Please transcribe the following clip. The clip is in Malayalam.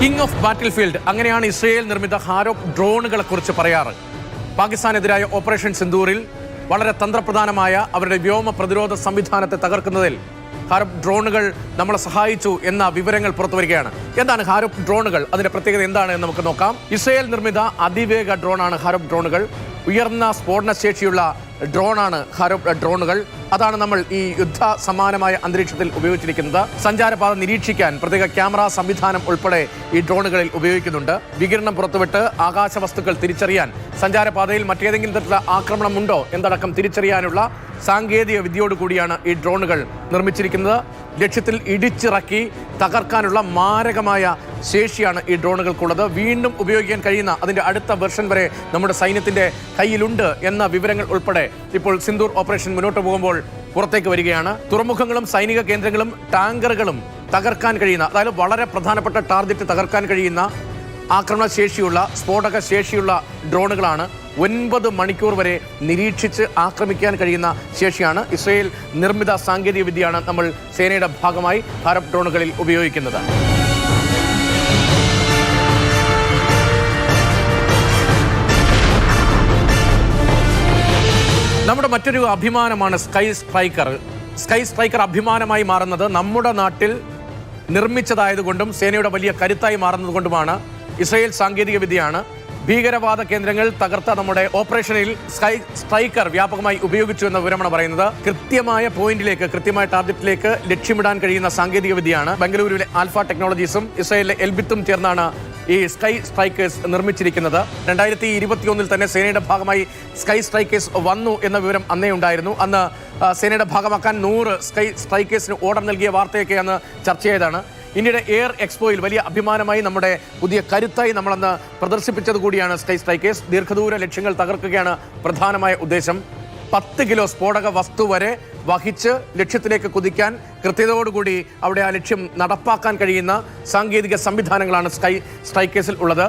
കിങ് ഓഫ് ബാറ്റിൽ ഫീൽഡ് അങ്ങനെയാണ് ഇസ്രയേൽ നിർമ്മിത ഹാരോപ്പ് ഡ്രോണുകളെ കുറിച്ച് പറയാറ്. പാകിസ്ഥാനെതിരായ ഓപ്പറേഷൻ സിന്ദൂറിൽ വളരെ തന്ത്രപ്രധാനമായ അവരുടെ വ്യോമ പ്രതിരോധ സംവിധാനത്തെ തകർക്കുന്നതിൽ ഹാരോപ് ഡ്രോണുകൾ നമ്മളെ സഹായിച്ചു എന്ന വിവരങ്ങൾ പുറത്തുവരികയാണ്. എന്താണ് ഹാരോപ് ഡ്രോണുകൾ? അതിന്റെ പ്രത്യേകത എന്താണ് എന്ന് നമുക്ക് നോക്കാം. ഇസ്രയേൽ നിർമ്മിത അതിവേഗ ഡ്രോണാണ് ഹാരോപ് ഡ്രോണുകൾ. ഉയർന്ന സ്ഫോടനശേഷിയുള്ള ഡ്രോണാണ് ഹരോ ഡ്രോണുകൾ. അതാണ് നമ്മൾ ഈ യുദ്ധ സമാനമായ അന്തരീക്ഷത്തിൽ ഉപയോഗിച്ചിരിക്കുന്നത്. സഞ്ചാരപാത നിരീക്ഷിക്കാൻ പ്രത്യേക ക്യാമറ സംവിധാനം ഉൾപ്പെടെ ഈ ഡ്രോണുകളിൽ ഉപയോഗിക്കുന്നുണ്ട്. വികിരണം പുറത്തുവിട്ട് ആകാശ വസ്തുക്കൾ തിരിച്ചറിയാൻ സഞ്ചാരപാതയിൽ മറ്റേതെങ്കിലും തരത്തിലുള്ള ആക്രമണമുണ്ടോ എന്നടക്കം തിരിച്ചറിയാനുള്ള സാങ്കേതിക വിദ്യയോടുകൂടിയാണ് ഈ ഡ്രോണുകൾ നിർമ്മിച്ചിരിക്കുന്നത്. ലക്ഷ്യത്തിൽ ഇടിച്ചിറക്കി തകർക്കാനുള്ള മാരകമായ ശേഷിയാണ് ഈ ഡ്രോണുകൾക്കുള്ളത്. വീണ്ടും ഉപയോഗിക്കാൻ കഴിയുന്ന അതിന്റെ അടുത്ത വെർഷൻ വരെ നമ്മുടെ സൈന്യത്തിന്റെ കയ്യിലുണ്ട് എന്ന വിവരങ്ങൾ ഉൾപ്പെടെ ഇപ്പോൾ സിന്ദൂർ ഓപ്പറേഷൻ മുന്നോട്ട് പോകുമ്പോൾ പുറത്തേക്ക് വരികയാണ്. തുറമുഖങ്ങളും സൈനിക കേന്ദ്രങ്ങളും ടാങ്കറുകളും തകർക്കാൻ കഴിയുന്ന അതായത് വളരെ പ്രധാനപ്പെട്ട ടാർഗറ്റ് തകർക്കാൻ കഴിയുന്ന ആക്രമണ ശേഷിയുള്ള സ്ഫോടക ശേഷിയുള്ള ഡ്രോണുകളാണ് ഒൻപത് മണിക്കൂർ വരെ നിരീക്ഷിച്ച് ആക്രമിക്കാൻ കഴിയുന്ന ശേഷിയാണ്. ഇസ്രയേൽ നിർമ്മിത സാങ്കേതിക വിദ്യയാണ് നമ്മൾ സേനയുടെ ഭാഗമായി ഭാരത് ഡ്രോണുകളിൽ ഉപയോഗിക്കുന്നത്. നമ്മുടെ മറ്റൊരു അഭിമാനമാണ് സ്കൈ സ്ട്രൈക്കർ. സ്കൈ സ്ട്രൈക്കർ അഭിമാനമായി മാറുന്നത് നമ്മുടെ നാട്ടിൽ നിർമ്മിച്ചതായതുകൊണ്ടും സേനയുടെ വലിയ കരുത്തായി മാറുന്നതുകൊണ്ടുമാണ്. ഇസ്രയേൽ സാങ്കേതിക വിദ്യയാണ്. ഭീകരവാദ കേന്ദ്രങ്ങൾ തകർത്ത നമ്മുടെ ഓപ്പറേഷനിൽ സ്കൈ സ്ട്രൈക്കർ വ്യാപകമായി ഉപയോഗിച്ചു എന്ന വിവരമാണ് പറയുന്നത്. കൃത്യമായ പോയിന്റിലേക്ക് കൃത്യമായ ടാർഗറ്റിലേക്ക് ലക്ഷ്യമിടാൻ കഴിയുന്ന സാങ്കേതിക വിദ്യയാണ്. ബംഗളൂരുവിലെ ആൽഫ ടെക്നോളജീസും ഇസ്രയേലിലെ എൽബിത്തും ചേർന്നാണ് ഈ സ്കൈ സ്ട്രൈക്കേഴ്സ് നിർമ്മിച്ചിരിക്കുന്നത്. രണ്ടായിരത്തി ഇരുപത്തിയൊന്നിൽ തന്നെ സേനയുടെ ഭാഗമായി സ്കൈ സ്ട്രൈക്കേഴ്സ് വന്നു എന്ന വിവരം അന്നേ ഉണ്ടായിരുന്നു. അന്ന് സേനയുടെ ഭാഗമാക്കാൻ നൂറ് സ്കൈ സ്ട്രൈക്കേഴ്സിന് ഓർഡർ നൽകിയ വാർത്തയൊക്കെ അന്ന് ചർച്ച ചെയ്തതാണ്. ഇന്ത്യയുടെ എയർ എക്സ്പോയിൽ വലിയ അഭിമാനമായി നമ്മുടെ പുതിയ കരുത്തായി നമ്മളന്ന് പ്രദർശിപ്പിച്ചത് കൂടിയാണ് സ്കൈ സ്ട്രൈക്കേഴ്സ് ദീർഘദൂര ലക്ഷ്യങ്ങൾ തകർക്കുകയാണ് പ്രധാനമായ ഉദ്ദേശം. പത്ത് കിലോ സ്ഫോടക വസ്തു വരെ വഹിച്ച് ലക്ഷ്യത്തിലേക്ക് കുതിക്കാൻ കൃത്യതയോടുകൂടി അവിടെ ആ ലക്ഷ്യം നടപ്പാക്കാൻ കഴിയുന്ന സാങ്കേതിക സംവിധാനങ്ങളാണ് സ്കൈ സ്ട്രൈക്കേഴ്സിൽ ഉള്ളത്.